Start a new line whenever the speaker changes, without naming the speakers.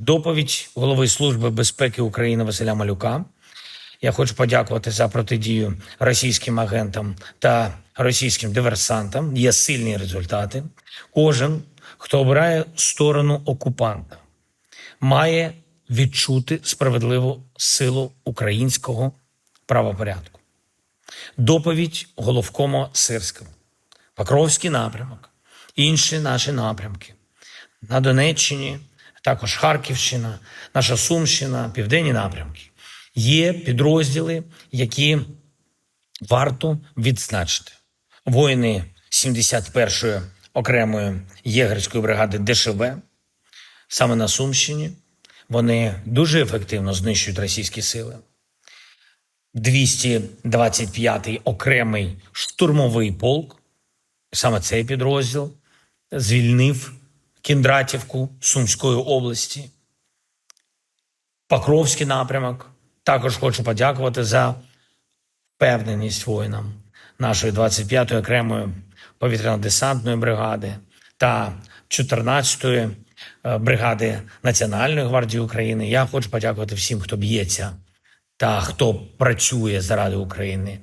доповідь голови Служби безпеки України Василя Малюка. Я хочу подякувати за протидію російським агентам та російським диверсантам. Є сильні результати. Кожен, хто обирає сторону окупанта, має відчути справедливу силу українського правопорядку. Доповідь головкома Сирського, Покровський напрямок, інші наші напрямки на Донеччині, також Харківщина, наша Сумщина, південні напрямки. Є підрозділи, які варто відзначити. Воїни 71-ї окремої єгерської бригади ДШВ саме на Сумщині. Вони дуже ефективно знищують російські сили. 225-й окремий штурмовий полк, саме цей підрозділ звільнив Кіндратівку Сумської області. Покровський напрямок. Також хочу подякувати за впевненість воїнам нашої 25-ї окремої повітряно-десантної бригади та 14-ї е, бригади Національної гвардії України. Я хочу подякувати всім, хто б'ється та хто працює заради України.